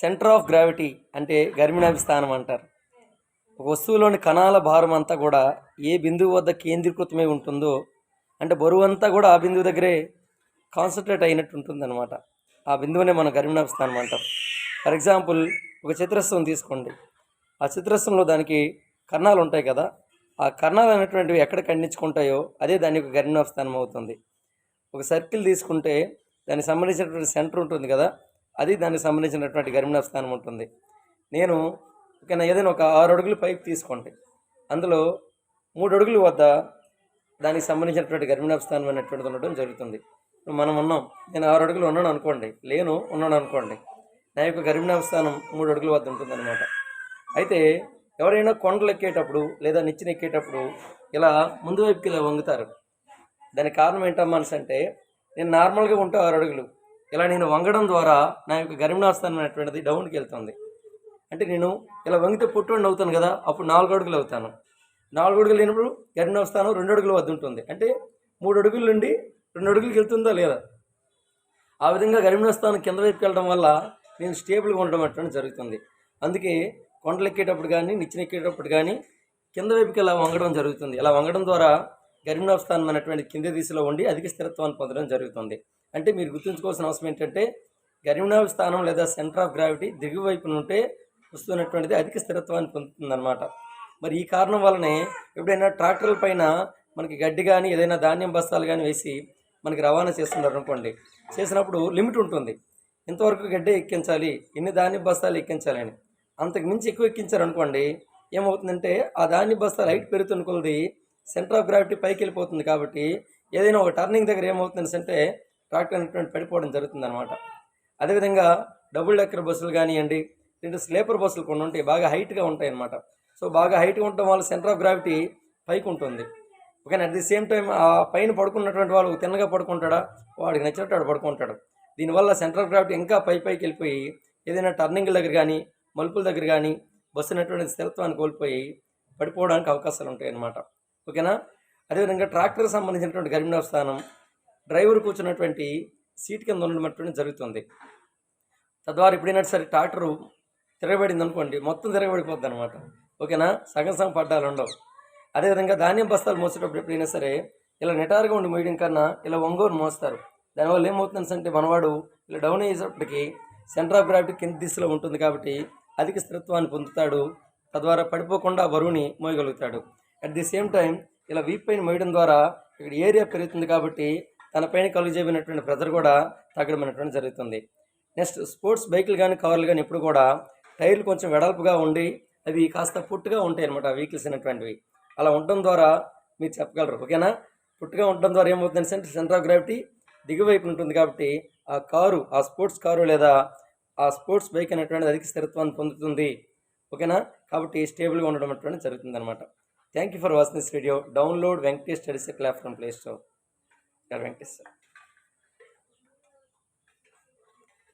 Centre of gravity అంటే గర్మినాభి స్థానం అంటారు. ఒక వస్తువులోని కణాల భారం అంతా కూడా ఏ బిందువు వద్ద కేంద్రీకృతమై ఉంటుందో అంటే బరువు అంతా కూడా ఆ బిందువు దగ్గరే కాన్సన్ట్రేట్ అయినట్టు ఉంటుందన్నమాట. ఆ బిందువునే మనం గర్మినాభి స్థానం అంటాం. ఫర్ ఎగ్జాంపుల్ ఒక చిత్రస్థం తీసుకోండి. ఆ చిత్రస్థంలో దానికి కర్ణాలు ఉంటాయి కదా ఆ కర్ణాలు అనేటువంటివి ఎక్కడ ఖండించుకుంటాయో అదే దాని యొక్క గర్మిణాభి స్థానం అవుతుంది. ఒక సర్కిల్ తీసుకుంటే దానికి సంబంధించినటువంటి సెంటర్ ఉంటుంది కదా అది దానికి సంబంధించినటువంటి గర్మిణాభి స్థానం ఉంటుంది. నేను ఓకేనా ఏదైనా ఒక ఆరు అడుగులు పైపు తీసుకోండి. అందులో మూడు అడుగుల వద్ద దానికి సంబంధించినటువంటి గర్భిణాభి స్థానం అనేటువంటిది ఉండడం జరుగుతుంది. మనం ఉన్నాం. నేను ఆరు అడుగులు ఉన్నాను అనుకోండి. లేను ఉన్నాను అనుకోండి. నా యొక్క గర్భిణాభి స్థానం మూడు అడుగుల వద్ద ఉంటుందన్నమాట. అయితే ఎవరైనా కొండలు ఎక్కేటప్పుడు లేదా నిచ్చెన ఎక్కేటప్పుడు ఇలా ముందు వైపుకి ఇలా వంగుతారు. దానికి కారణం ఏంటమ్మా అంటే నేను నార్మల్గా ఉంటే ఆరు అడుగులు. ఇలా నేను వంగడం ద్వారా నా యొక్క గరిమనాస్థానం అనేటువంటిది డౌన్కి వెళ్తుంది. అంటే నేను ఇలా వంగితే పుట్టుని అవుతాను కదా అప్పుడు నాలుగు అడుగులు అవుతాను నాలుగు అడుగులు లేనప్పుడు గరిమనాస్థానం రెండు అడుగులు వద్ద ఉంటుంది. అంటే మూడు అడుగుల నుండి రెండు అడుగులకి వెళ్తుందా లేదా? ఆ విధంగా గరిమనాస్థానం స్థానం కింద వైపుకి వెళ్ళడం వల్ల నేను స్టేబుల్గా ఉండడం అటువంటి జరుగుతుంది. అందుకే కొండలు ఎక్కేటప్పుడు కానీ నిచ్చెన ఎక్కేటప్పుడు కానీ కింద వైపుకి ఇలా వంగడం జరుగుతుంది. ఇలా వంగడం ద్వారా గర్భిణీ స్థానం అనేటువంటి కింద దిశలో ఉండి అధిక స్థిరత్వాన్ని పొందడం జరుగుతుంది. అంటే మీరు గుర్తుంచుకోవాల్సిన అవసరం ఏంటంటే గర్భిణాభి స్థానం లేదా సెంటర్ ఆఫ్ గ్రావిటీ దిగువ వైపున ఉంటే వస్తున్నటువంటిది అధిక స్థిరత్వాన్ని పొందుతుందన్నమాట. మరి ఈ కారణం వల్లనే ఎప్పుడైనా ట్రాక్టర్ల పైన మనకి గడ్డి కానీ ఏదైనా ధాన్యం బస్తాలు కానీ వేసి మనకి రవాణా చేస్తున్నారు అనుకోండి చేసినప్పుడు లిమిట్ ఉంటుంది. ఇంతవరకు గడ్డి ఎక్కించాలి ఎన్ని ధాన్యం బస్తాలు ఎక్కించాలని అంతకు మించి ఎక్కువ ఎక్కించారు అనుకోండి ఏమవుతుందంటే ఆ ధాన్యం బస్తాలు హైట్ పెరుగుతున్న కొలది సెంటర్ ఆఫ్ గ్రావిటీ పైకి వెళ్ళిపోతుంది కాబట్టి ఏదైనా ఒక టర్నింగ్ దగ్గర ఏమవుతుంది అంటే ట్రాక్టర్ అనేటువంటి పడిపోవడం జరుగుతుంది అనమాట అదేవిధంగా డబుల్ డెక్కర్ బస్సులు కానివ్వండి రెండు స్లీపర్ బస్సులు కొన్ని ఉంటాయి బాగా హైట్గా ఉంటాయి అనమాట సో బాగా హైట్గా ఉండటం వల్ల సెంటర్ ఆఫ్ గ్రావిటీ పైకి ఉంటుంది. ఓకేనా అట్ ది సేమ్ టైం ఆ పైన పడుకున్నటువంటి వాళ్ళు తిన్నగా పడుకుంటాడా? వాడికి నచ్చినట్టు వాడు పడుకుంటాడు. దీనివల్ల సెంటర్ ఆఫ్ గ్రావిటీ ఇంకా పై పైకి వెళ్ళిపోయి ఏదైనా టర్నింగ్ దగ్గర కానీ మలుపుల దగ్గర కానీ బస్సు అనేటువంటి స్థిరత్వాన్ని కోల్పోయి పడిపోవడానికి అవకాశాలు ఉంటాయి అన్నమాట ఓకేనా? అదేవిధంగా ట్రాక్టర్కి సంబంధించినటువంటి గర్భిణీ స్థానం డ్రైవర్ కూర్చున్నటువంటి సీట్ కింద ఉండడం జరుగుతుంది. తద్వారా ఎప్పుడైనా సరే ట్రాక్టరు తిరగబడింది అనుకోండి మొత్తం తిరగబడిపోద్ది అనమాట ఓకేనా? సగం సగం పడ్డాలు ఉండవు. అదేవిధంగా ధాన్యం బస్తాలు మోసేటప్పుడు ఎప్పుడైనా సరే ఇలా నిటారుగా ఉండి మోయడం కన్నా ఇలా ఒంగోలు మోస్తారు. దానివల్ల ఏమవుతుంది అంటే మనవాడు ఇలా డౌన్ అయ్యేటప్పటికి సెంటర్ ఆఫ్ గ్రావిటీ కింద దిశలో ఉంటుంది కాబట్టి అధిక స్థిరత్వాన్ని పొందుతాడు. తద్వారా పడిపోకుండా బరువుని మోయగలుగుతాడు. అట్ ది సేమ్ టైం ఇలా వీప్ పైన మోయడం ద్వారా ఇక్కడ ఏరియా పెరుగుతుంది కాబట్టి తన పైన కలుగజేయనటువంటి ప్రెజర్ కూడా తగ్గడమైనటువంటి జరుగుతుంది. నెక్స్ట్ స్పోర్ట్స్ బైకులు కానీ కవర్లు కానీ ఎప్పుడు కూడా టైర్లు కొంచెం వెడల్పుగా ఉండి అవి కాస్త పుట్టుగా ఉంటాయి అనమాట వెహికల్స్ అనేటువంటివి. అలా ఉండడం ద్వారా మీరు చెప్పగలరు ఓకేనా పుట్టుగా ఉండడం ద్వారా ఏమవుతుంది అంటే సెంటర్ ఆఫ్ గ్రావిటీ దిగువైపు ఉంటుంది కాబట్టి ఆ కారు ఆ స్పోర్ట్స్ కారు లేదా ఆ స్పోర్ట్స్ బైక్ అనేటువంటిది అధిక స్థిరత్వాన్ని పొందుతుంది ఓకేనా కాబట్టి స్టేబుల్గా ఉండడం అటువంటి జరుగుతుంది అనమాట thank you for watching this video download Venkatesh studies class from play store Venkatesh sir